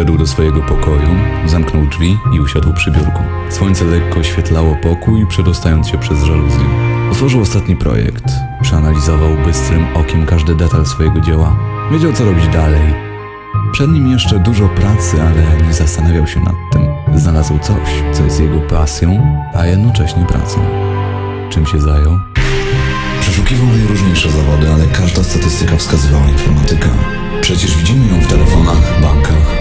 Wszedł do swojego pokoju, zamknął drzwi i usiadł przy biurku. Słońce lekko oświetlało pokój, przedostając się przez żaluzję. Otworzył ostatni projekt, przeanalizował bystrym okiem każdy detal swojego dzieła. Wiedział, co robić dalej. Przed nim jeszcze dużo pracy, ale nie zastanawiał się nad tym. Znalazł coś, co jest jego pasją, a jednocześnie pracą. Czym się zajął? Przeszukiwał najróżniejsze zawody, ale każda statystyka wskazywała informatyka. Przecież widzimy ją w telefonach, bankach.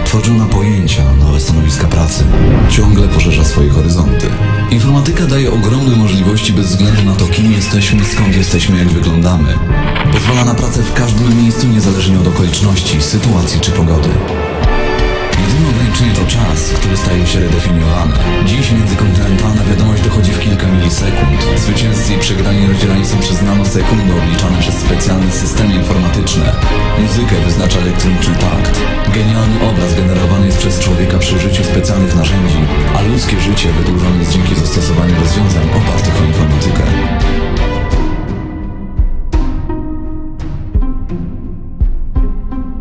Tworzy ona pojęcia, nowe stanowiska pracy. Ciągle poszerza swoje horyzonty. Informatyka daje ogromne możliwości bez względu na to, kim jesteśmy, skąd jesteśmy, jak wyglądamy. Pozwala na pracę w każdym miejscu, niezależnie od okoliczności, sytuacji czy pogody. Jedyne ograniczenie to czas, który staje się redefiniowany. Dziś międzykontynentalna wiadomość dochodzi w kilka milisekund. Zwycięzcy i przegrani rozdzielani są przez nanosekundy obliczane przez specjalne systemy informatyczne. Muzykę wyznacza elektroniczny takt. Genialny obraz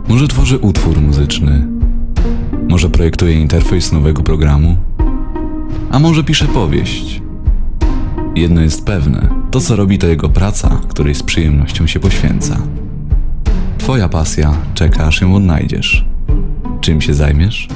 Może tworzy utwór muzyczny, może projektuje interfejs nowego programu, a może pisze powieść. Jedno jest pewne: to, co robi, to jego praca, której z przyjemnością się poświęca. Twoja pasja czeka, aż ją odnajdziesz. Czym się zajmiesz?